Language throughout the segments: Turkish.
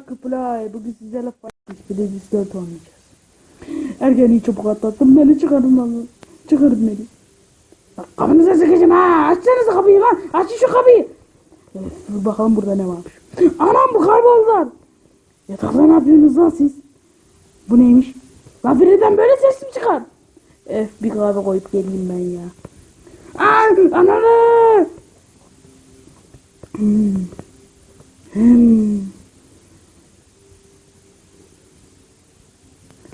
Play. Bugün sizlerle Fight bir de Discord oynayacağız. Ergeni çabuk atlattım. Beni çıkarın lan. Çıkarın beni. Bak kapınıza sıkacağım ha. Açsanıza kapıyı lan. Açın şu kapıyı. Evet, bakalım burada ne varmış. Anam bu kayboldular. Yatakta ne yapıyorsunuz lan siz? Bu neymiş? Lan birden böyle ses mi çıkar? Eh bir kahve koyup geleyim ben ya. Ay ananı. Hmm. Hmm.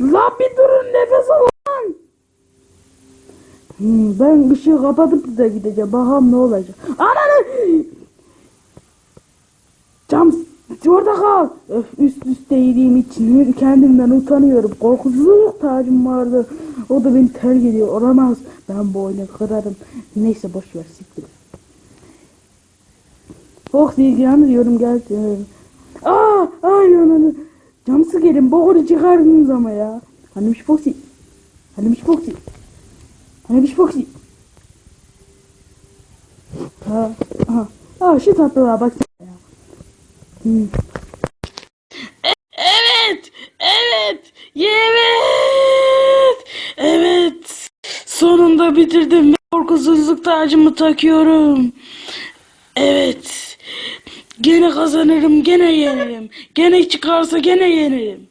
Lan bir durun nefes alın. Hmm, ben ışığı kapatıp da gideceğim. Bakalım ne olacak. Ananı. Cam orada kal. Öf, üst üste yediğim için kendimden utanıyorum. Korkusuzluk tacım vardı. O da beni terk ediyor. Olamaz. Ben bu oyunu kırarım. Neyse boş ver siktir. Fox ilgilendiriyorum gel. Aa, ay ananı. Camsı gelin boğuru çıkardınız ama ya. Hanimiş Foxy. Hanimiş Foxy. Hanimiş Foxy. Ha, ha. Aa şu tatlılığa bak ya. Evet, evet, evet, evet. Sonunda bitirdim korkusuzluk tacımı takıyorum. Evet. Gene kazanırım, gene yenerim. Gene çıkarsa gene yenerim.